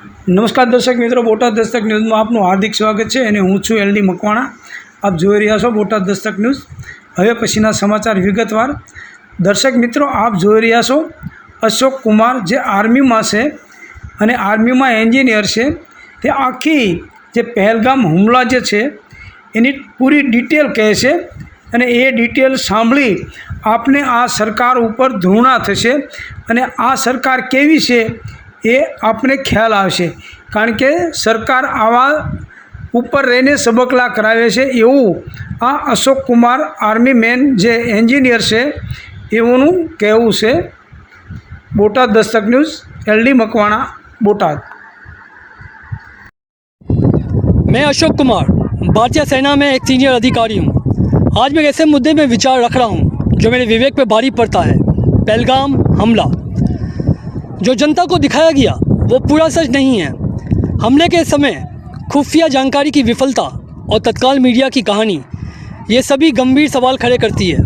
નમસ્કાર દર્શક મિત્રો, બોટાદ દસ્તક ન્યૂઝમાં આપનું હાર્દિક સ્વાગત છે અને હું છું એલડી મકવાણા. આપ જોઈ રહ્યા છો બોટાદ દસ્તક ન્યૂઝ. હવે પછીના સમાચાર વિગતવાર. દર્શક મિત્રો, આપ જોઈ રહ્યા છો અશોક કુમાર જે આર્મીમાં છે અને આર્મીમાં એન્જિનિયર છે. તે આખી જે પહેલગામ હુમલા જે છે, એની પૂરી ડિટેલ કહે છે અને એ ડિટેલ સાંભળી આપને આ સરકાર ઉપર ધૃણા થશે અને આ સરકાર કેવી છે એ આપને ખ્યાલ આવશે કારણ કે સરકાર આવા ઉપર રહીને સબકલા કરાવે છે એવું આ અશોક કુમાર આર્મી મેન જે એન્જિનિયર છે એઓનું કહેવું છે બોટાદ દસ્તક ન્યૂઝ એલડી મકવાણા બોટાદ मैं अशोक कुमार भारतीय सेना में एक सीनियर अधिकारी हूँ आज मैं एक ऐसे मुद्दे में विचार रख रहा हूँ जो मेरे विवेक पे भारी पड़ता है पहलगाम हमला जो जनता को दिखाया गया, वो पूरा सच नहीं है। हमले के समय खुफिया जानकारी की विफलता और तत्काल मीडिया की कहानी, ये सभी गंभीर सवाल खड़े करती है।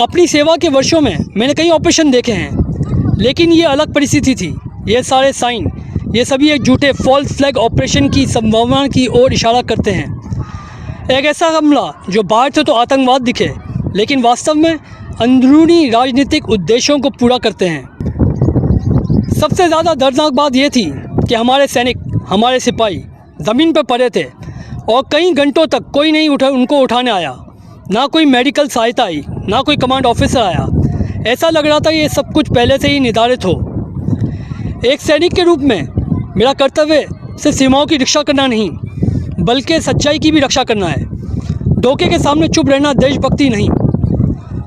अपनी सेवा के वर्षों में मैंने कई ऑपरेशन देखे हैं, लेकिन ये अलग परिस्थिति थी। ये सारे साइन, ये सभी एक झूठे फॉल्स फ्लैग ऑपरेशन की संभावना की ओर इशारा करते हैं। एक ऐसा हमला जो बाहर से तो आतंकवाद दिखे, लेकिन वास्तव में अंदरूनी राजनीतिक उद्देश्यों को पूरा करते हैं। सबसे ज़्यादा दर्दनाक बात यह थी कि हमारे सैनिक, हमारे सिपाही ज़मीन पर पड़े थे और कई घंटों तक कोई नहीं उठा, उनको उठाने आया। ना कोई मेडिकल सहायता आई, ना कोई कमांड ऑफिसर आया। ऐसा लग रहा था ये सब कुछ पहले से ही निर्धारित हो। एक सैनिक के रूप में मेरा कर्तव्य सिर्फ़ सीमाओं की रक्षा करना नहीं, बल्कि सच्चाई की भी रक्षा करना है। धोखे के सामने चुप रहना देशभक्ति नहीं।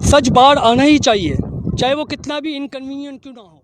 सच बाहर आना ही चाहिए, चाहे वो कितना भी इनकन्वीनियंट क्यों ना हो।